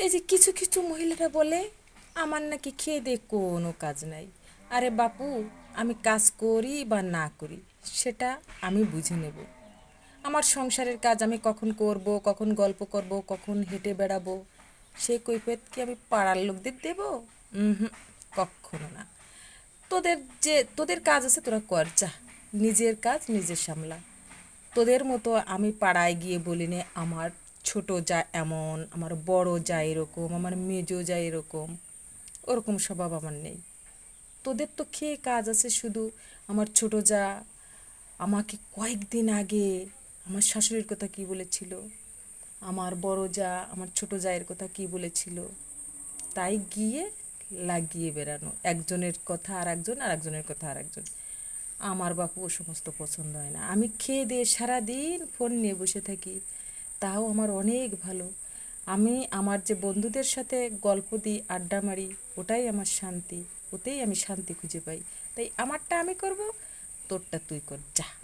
এই যে কিছু কিছু মহিলারা বলে, আমার নাকি খেয়ে দিয়ে কোনো কাজ নাই। আরে বাপু, আমি কাজ করি বা না করি, সেটা আমি বুঝে নেব। আমার সংসারের কাজ আমি কখন করব, কখন গল্প করব, কখন হেঁটে বেড়াবো সেই কৈফিয়ত কি আমি পাড়ার লোকদের দেবো? হুম কখনো না। তোদের যে, তোদের কাজ আছে তোরা কর, যা। নিজের কাজ নিজে সামলা। তোদের মতো আমি পাড়ায় গিয়ে বলি নে আমার ছোট যা এমন, আমার বড় যা এরকম, আমার মেজো যা এরকম, ওরকম স্বভাব আমার নেই। তোদের তো খেয়ে কাজ আছে শুধু, আমার ছোট যা আমাকে কয়েকদিন আগে আমার শাশুড়ির কথা কি বলেছিল, আমার বড় যা আমার ছোট জায়ের কথা কি বলেছিল, তাই গিয়ে লাগিয়ে বেড়ানো, একজনের কথা আর একজন আর একজনের কথা আর একজন আমার বাপু ও সমস্ত পছন্দ হয় না। আমি খেয়ে দিয়ে সারাদিন ফোন নিয়ে বসে থাকি। তাও আমার অনেক ভালো। আমি আমার যে বন্ধুদের সাথে গল্প দিই, আড্ডা মারি, ওটাই আমার শান্তি। ওতেই আমি শান্তি খুঁজে পাই। তাই আমারটা আমি করব, তোরটা তুই কর, যা।